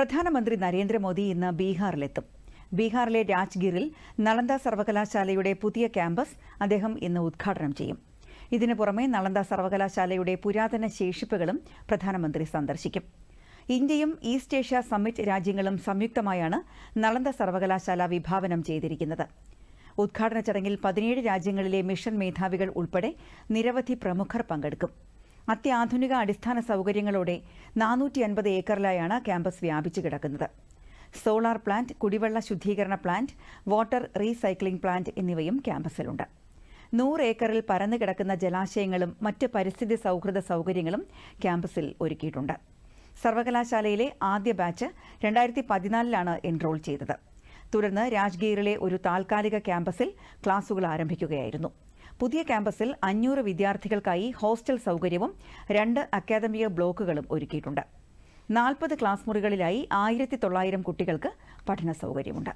പ്രധാനമന്ത്രി നരേന്ദ്രമോദി ഇന്ന് ബീഹാറിലെത്തും. ബീഹാറിലെ രാജ്ഗിറിൽ നളന്ദ സർവകലാശാലയുടെ പുതിയ ക്യാമ്പസ് അദ്ദേഹം ഇന്ന് ഉദ്ഘാടനം ചെയ്യും. ഇതിനു പുറമെ നളന്ദ സർവകലാശാലയുടെ പുരാതന ശേഷിപ്പുകളും പ്രധാനമന്ത്രി സന്ദർശിക്കും. ഇന്ത്യയും ഈസ്റ്റ് ഏഷ്യ സമ്മിറ്റ് രാജ്യങ്ങളും സംയുക്തമായാണ് നളന്ദ സർവകലാശാല വിഭാവനം ചെയ്തിരിക്കുന്നത്. ഉദ്ഘാടന ചടങ്ങിൽ പതിനേഴ് രാജ്യങ്ങളിലെ മിഷൻ മേധാവികൾ ഉൾപ്പെടെ നിരവധി പ്രമുഖർ പങ്കെടുക്കും. അത്യാധുനിക അടിസ്ഥാന സൗകര്യങ്ങളോടെ നാനൂറ്റി അൻപത് ഏക്കറിലായാണ് ക്യാമ്പസ് വ്യാപിച്ചു കിടക്കുന്നത്. സോളാർ പ്ലാന്റ് കുടിവെള്ള ശുദ്ധീകരണ പ്ലാന്റ് വാട്ടർ റീസൈക്ലിംഗ് പ്ലാന്റ് എന്നിവയും ക്യാമ്പസിലുണ്ട്. നൂറ് ഏക്കറിൽ പരന്നു കിടക്കുന്ന ജലാശയങ്ങളും മറ്റ് പരിസ്ഥിതി സൗഹൃദ സൗകര്യങ്ങളും ക്യാമ്പസിൽ ഒരുക്കിയിട്ടുണ്ട്. സർവകലാശാലയിലെ ആദ്യ ബാച്ച് രണ്ടായിരത്തി പതിനാലിലാണ് എൻറോൾ ചെയ്തത്. തുടർന്ന് രാജ്ഗീറിലെ ഒരു താൽക്കാലിക ക്യാമ്പസിൽ ക്ലാസുകൾ ആരംഭിക്കുകയായിരുന്നു. പുതിയ ക്യാമ്പസിൽ അഞ്ഞൂറ് വിദ്യാർത്ഥികൾക്കായി ഹോസ്റ്റൽ സൗകര്യവും രണ്ട് അക്കാദമിക ബ്ലോക്കുകളും ഒരുക്കിയിട്ടുണ്ട്. നാൽപ്പത് ക്ലാസ് മുറികളിലായി ആയിരത്തി തൊള്ളായിരം കുട്ടികൾക്ക് പഠന സൗകര്യമുണ്ട്.